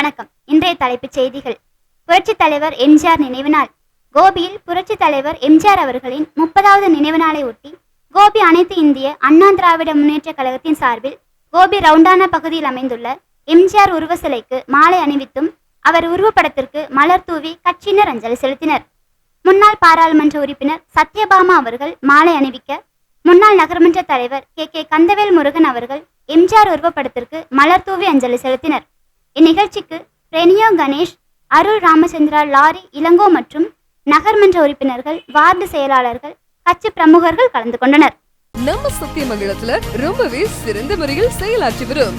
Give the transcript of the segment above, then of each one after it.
வணக்கம். இன்றைய தலைப்புச் செய்திகள். புரட்சித் தலைவர் எம்ஜிஆர் நினைவு நாள் கோபியில் புரட்சித் தலைவர் எம்ஜிஆர் அவர்களின் முப்பதாவது நினைவு நாளை ஒட்டி கோபி அனைத்து இந்திய அண்ணா திராவிட முன்னேற்றக் கழகத்தின் சார்பில் கோபி ரவுண்டானா பகுதியில் அமைந்துள்ள எம்ஜிஆர் உருவ சிலைக்கு மாலை அணிவித்தும் அவர் உருவப்படத்திற்கு மலர் தூவி கட்சியினர் அஞ்சலி செலுத்தினர். முன்னாள் பாராளுமன்ற உறுப்பினர் சத்யபாமா அவர்கள் மாலை அணிவிக்க முன்னாள் நகர்மன்ற தலைவர் கே கே கந்தவேல் முருகன் அவர்கள் எம்ஜிஆர் உருவப்படத்திற்கு மலர் தூவி அஞ்சலி செலுத்தினர். இந்நிகழ்ச்சிக்கு ரெனியோ கணேஷ் அருள் ராமச்சந்திரா லாரி இளங்கோ மற்றும் நகர்மன்ற உறுப்பினர்கள் வார்டு செயலாளர்கள் கட்சி பிரமுகர்கள் கலந்து கொண்டனர். நம்ம சத்தியமங்கலத்துல ரொம்பவே சிறந்த முறையில் செயலாற்றி வரும்.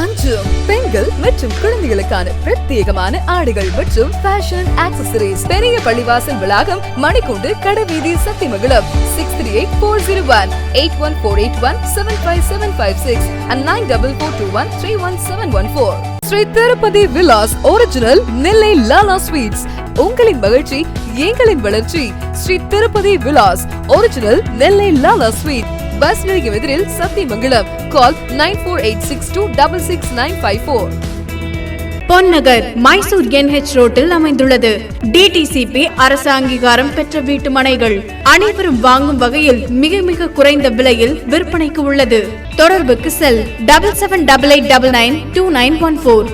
அஞ்சும் பெண்கள் மற்றும் குழந்தைகளுக்கான பிரத்யேகமான ஆடைகள் மற்றும் ஃபேஷன் ஆக்சசரிஸ் பெரிய பள்ளிவாசல் வளாகம் மணிக்கூண்டு கடைவீதி Sathyamangalam. Six three eight four zero one eight one four eight one seven five seven five six and nine double four two one three one seven one four Sri Tirupati Vilas original Nellai Lala sweets உங்களின் மகிழ்ச்சி எங்களின் வளர்ச்சி. Sri Tirupati Vilas original Nellai Lala sweet bus நிலையம் எதிரில் Sathyamangalam call nine four eight six two double six nine five four Ponnagar Mysore NH ரோட்டில் அமைந்துள்ளது. DTCP அரசு அங்கீகாரம் பெற்ற வீட்டு மனைகள். அனைவரும் வாங்கும் வகையில் மிக மிக குறைந்த விலையில் விற்பனைக்கு உள்ளது. தொடர்புக்கு cell double seven double eight double nine two nine one four